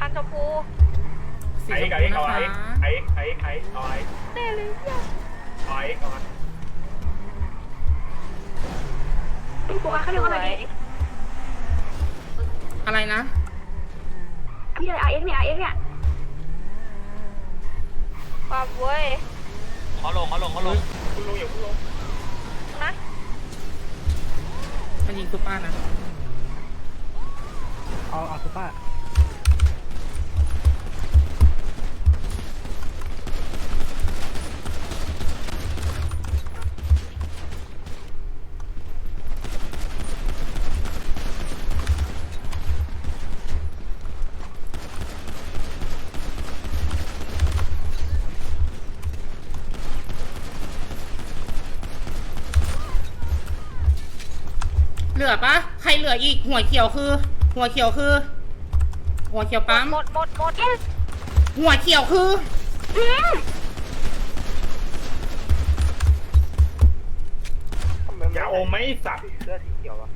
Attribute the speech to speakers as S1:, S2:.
S1: คันชมพู
S2: สี
S3: ไอ้
S2: ชม
S3: ไอ้
S2: พู
S3: เอา
S2: นะ
S3: ไอ้
S2: คะ
S3: ไอ้ไอ้ไอ้เอาไอ้
S1: แน่เลยเนี่ย
S3: เอาไอ้ก่อน
S4: พี่ปูเขาเรียกว่าอะไรดี
S2: อะไรนะ
S4: พี่อะไร RS เนี่ย RS เนี่ย
S1: ความเว้ย
S5: เขาลงเขาลงเขาลง
S3: คุณลุงอย่าคุณลุง
S1: นะ
S2: มันยิงซุปเปอร์นะ
S6: เอาเอาซุปเปอร์
S2: เหลือปะใครเหลืออีก หัวเขียวคือ หัวเขียวคือ หัวเขียวปั๊ม
S1: หมดหมดหมด
S2: หัวเขียวคือ
S3: อย่าอมไม่สัตว์
S6: เสื้อสีเขียวอะ